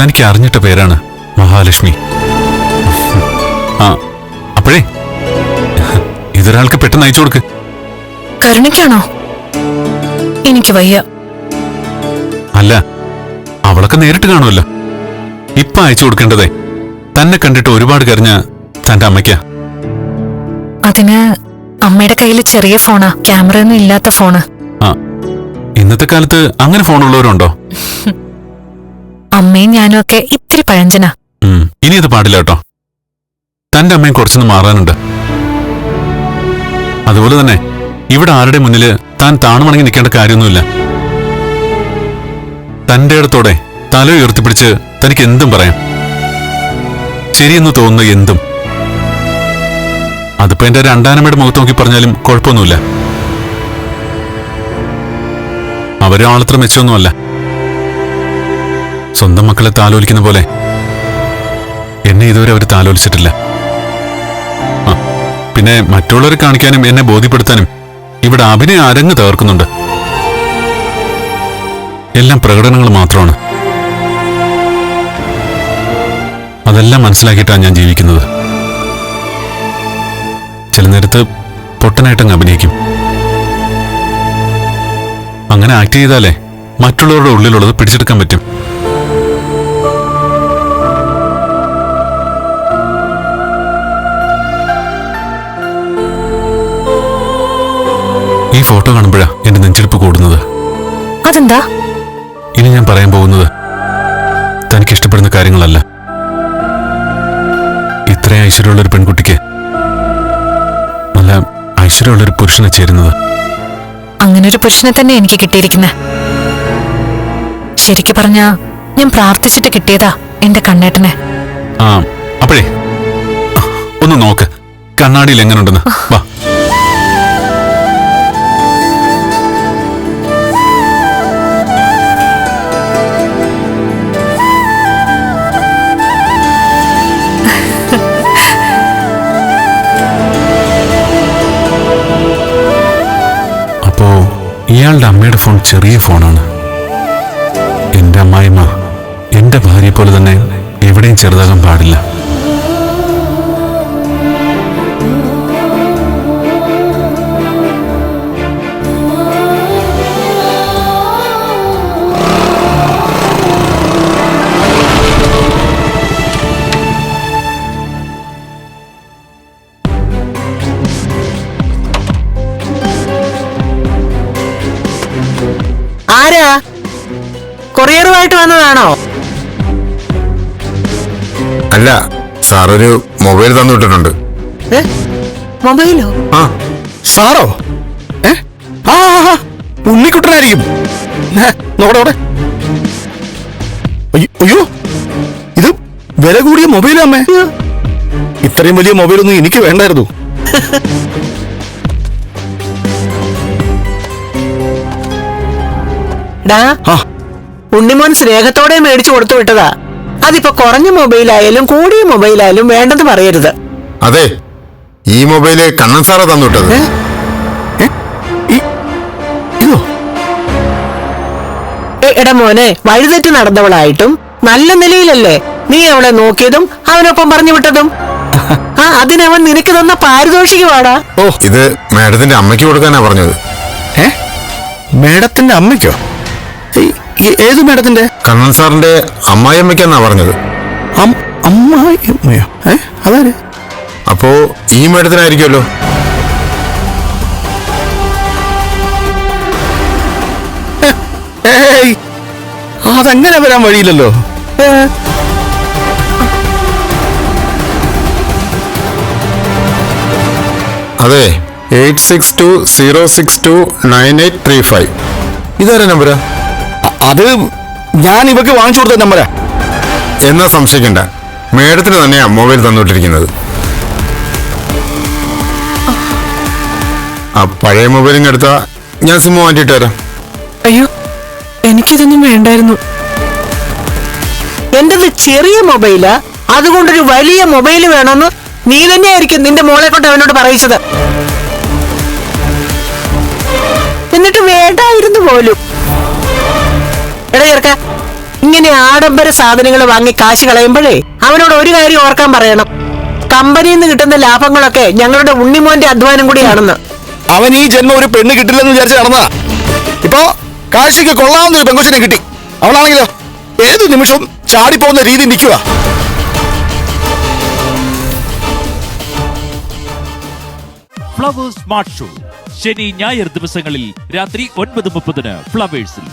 തനിക്ക് അറിഞ്ഞിട്ട പേരാണ് മഹാലക്ഷ്മി. ആ അപ്പോഴേ ഇതൊരാൾക്ക് പെട്ടെന്ന് അയച്ചു കൊടുക്ക്. കരുണയ്ക്കാണോ? എനിക്ക് വയ്യ. അല്ല അവളൊക്കെ നേരിട്ട് കാണുമല്ലോ. ഇപ്പൊ അയച്ചു കൊടുക്കേണ്ടതേ തന്നെ കണ്ടിട്ട് ഒരുപാട് കരഞ്ഞ തന്റെ അമ്മയ്ക്ക. അതിന് അമ്മയുടെ കയ്യിൽ ചെറിയ ഫോണാ ക്യാമറ ഒന്നും ഇല്ലാത്ത ഫോണ്. ഇന്നത്തെ കാലത്ത് അങ്ങനെ ഫോണുള്ളവരുണ്ടോ? അമ്മയും ഞാനും ഒക്കെ ഇത്തിരി പഴഞ്ചനാ. ഇനി ഇത് പാടില്ല കേട്ടോ. തന്റെ അമ്മയും കുറച്ചൊന്ന് മാറാനുണ്ട്. അതുപോലെ തന്നെ ഇവിടെ ആരുടെ മുന്നിൽ താൻ താണുമണങ്ങി നിൽക്കേണ്ട കാര്യമൊന്നുമില്ല. തന്റെ ഇടത്തോടെ തല ഉയർത്തിപ്പിടിച്ച് തനിക്ക് എന്തും പറയാം. ശരിയെന്ന് തോന്നുന്ന എന്തും. അതിപ്പോ എന്റെ രണ്ടാനമ്മയുടെ മുഖത്ത് നോക്കി പറഞ്ഞാലും കുഴപ്പമൊന്നുമില്ല. അവരും ആളത്ര മെച്ചമൊന്നുമല്ല. സ്വന്തം മക്കളെ താലോലിക്കുന്ന പോലെ. എന്നെ ഇതുവരെ അവർ താലോലിച്ചിട്ടില്ല. പിന്നെ മറ്റുള്ളവരെ കാണിക്കാനും എന്നെ ബോധ്യപ്പെടുത്താനും ഇവിടെ അഭിനയ അരങ്ങ് തകർക്കുന്നുണ്ട്. എല്ലാം പ്രകടനങ്ങൾ മാത്രമാണ്. അതെല്ലാം മനസ്സിലാക്കിയിട്ടാണ് ഞാൻ ജീവിക്കുന്നത്. ചില നേരത്ത് പൊട്ടനായിട്ടങ്ങ് അഭിനയിക്കും. അങ്ങനെ ആക്ട് ചെയ്താലേ മറ്റുള്ളവരുടെ ഉള്ളിലുള്ളത് പിടിച്ചെടുക്കാൻ പറ്റും. അതെന്താ? ഇനി ഞാൻ പറയാൻ പോകുന്നത് തനിക്ക് ഇഷ്ടപ്പെടുന്ന കാര്യങ്ങളല്ല. ഇത്രയും ഐശ്വര്യമുള്ള ഒരു പെൺകുട്ടിക്ക് നല്ല ഐശ്വര്യമുള്ള ഒരു പുരുഷനെ ചേരുന്നത്. അങ്ങനെ ഒരു പുരുഷനെ തന്നെ എനിക്ക് കിട്ടിയിരിക്കുന്നത് ശരിക്കു പറഞ്ഞ ഞാൻ പ്രാർത്ഥിച്ചിട്ട് കിട്ടിയതാ എന്റെ കണ്ണേട്ടനെ. ആ അപ്പോഴേ. ഒന്ന് നോക്ക്. കണ്ണാടിയിൽ എങ്ങനെയുണ്ടെന്ന് വാ. ഇയാളുടെ അമ്മയുടെ ഫോൺ ചെറിയ ഫോണാണ്. എന്റെ അമ്മായിമ്മ എന്റെ ഭാര്യയെ പോലെ തന്നെ എവിടെയും ചെറുതാകാൻ പാടില്ല. ആരാ? കൊറിയറുമായിട്ട് വന്നതാണോ? അല്ല സാർ ഒരു മൊബൈൽ തന്നു വിട്ടിട്ടുണ്ട് ഏ? മൊബൈലോ? ആ സാറോ? ഏ? ആ ആ, ആ, ഉണ്ണിക്കുട്ടനായിരിക്കും. അയ്യോ ഇത് വില കൂടിയ മൊബൈലാ അമ്മേ. ഇത്രയും വലിയ മൊബൈൽ ഒന്നും എനിക്ക് വേണ്ടായിരുന്നു. ഡാ ഉണ്ണിമോൻ സ്നേഹത്തോടെ മേടിച്ചു കൊടുത്തു വിട്ടതാ. അതിപ്പോ കുറഞ്ഞ മൊബൈലായാലും കൂടിയ മൊബൈലായാലും വേണ്ടെന്ന് പറയരുത്. അതെ ഈ മൊബൈൽ കണ്ണൻ സാറ തന്നുവിട്ടത് എടാ മോനെ വഴിതെറ്റി നടന്നവളായിട്ടും നല്ല നിലയിലല്ലേ നീ അവളെ നോക്കിയതും അവനൊപ്പം പറഞ്ഞു വിട്ടതും? ആ അതിനവൻ നിനക്ക് തന്ന പാരിതോഷികമാടാ ഓ ഇത് മാഡത്തിന്റെ അമ്മയ്ക്ക് കൊടുക്കാനാ പറഞ്ഞത്. ഏ? മേഡത്തിന്റെ അമ്മയ്ക്കോ? ഏത് മേഡത്തിന്റെ? കണ്ണൻ സാറിന്റെ അമ്മായിയമ്മയ്ക്കെന്നാ പറഞ്ഞത്. അമ്മായിയമ്മയോ? ഏ? അതാര്? അപ്പോ ഈ മാഡത്തിനായിരിക്കുമല്ലോ ഏയ്! അതങ്ങനെ വരാൻ വഴിയില്ലല്ലോ. ഏ, അതെ eight six two zero six two nine eight three five. ഇതാരാ നമ്പരാ? അത് ഞാൻ ഇവക്ക് വാങ്ങിച്ചു കൊടുത്ത നമ്പരാ. എന്നാ സംശയിക്കണ്ട. മേഡത്തിന് തന്നെയാ മൊബൈൽ തന്നുകൊണ്ടിരിക്കുന്നത് ആ പഴയ മൊബൈലും എടുത്താ. ഞാൻ സിം മാറ്റിയിട്ട് വരാം അയ്യോ എനിക്കിതൊന്നും വേണ്ടായിരുന്നു. എന്റത് ചെറിയ മൊബൈലാ അതുകൊണ്ടൊരു വലിയ മൊബൈൽ വേണമെന്ന് നീ തന്നെയായിരിക്കും നിന്റെ മോളെ കൊണ്ട് അവനോട് പറയിച്ചത്. എന്നിട്ട് വേണ്ടായിരുന്നു പോലും. എടാ ചേർക്ക ഇങ്ങനെ ആഡംബര സാധനങ്ങൾ വാങ്ങി കാശ് കളയുമ്പോഴേ അവനോട് ഒരു കാര്യം ഓർക്കാൻ പറയണം. കമ്പനിയിൽ നിന്ന് കിട്ടുന്ന ലാഭങ്ങളൊക്കെ ഞങ്ങളുടെ ഉണ്ണിമോന്റെ അധ്വാനം കൂടിയാണെന്ന്. അവൻ ഈ ജന്മം ഒരു പെണ്ണ് കിട്ടില്ലെന്ന് വിചാരിച്ച് നടന്നതാ. ഇപ്പോ കാശിക്ക് കൊള്ളാവുന്ന ഒരു പെങ്കൊച്ചിനെ കിട്ടി. അവളാണെങ്കിലോ? ഏത് നിമിഷവും ചാടിപ്പോകുന്ന രീതി നിൽക്കുക. Flowers smart show. ശനി ഞായർ ദിവസങ്ങളിൽ രാത്രി ഒൻപത് മുപ്പതിന് ഫ്ലവേഴ്സിൽ.